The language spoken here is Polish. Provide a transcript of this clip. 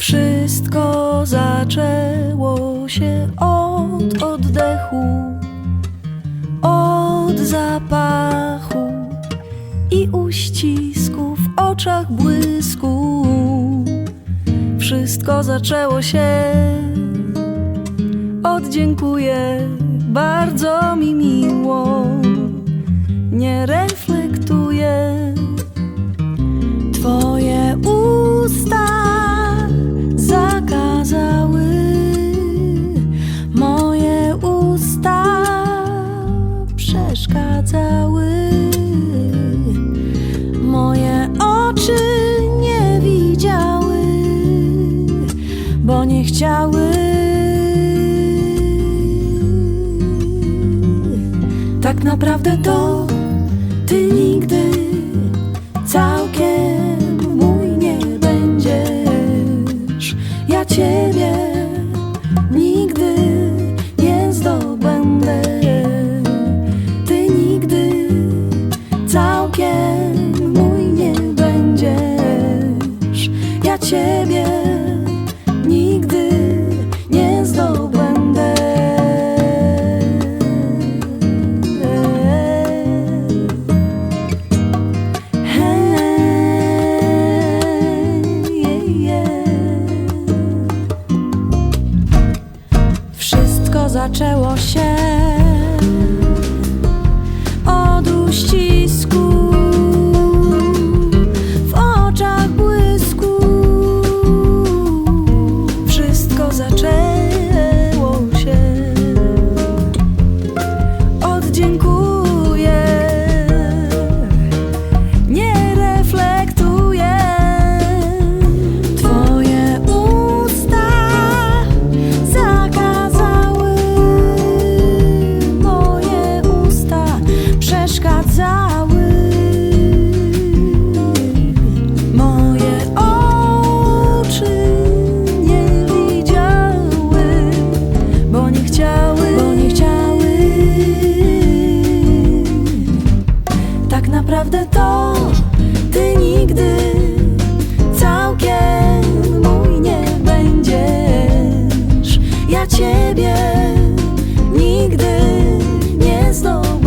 Wszystko zaczęło się od oddechu, od zapachu i uścisku w oczach błysku. Wszystko zaczęło się od dziękuję, bardzo mi miło. Chciały tak naprawdę to ty nigdy całkiem mój nie będziesz. Ja ciebie zaczęło się od uścisku w oczach błysku. Wszystko zaczęło naprawdę to ty nigdy całkiem mój nie będziesz. Ja ciebie nigdy nie zdołam.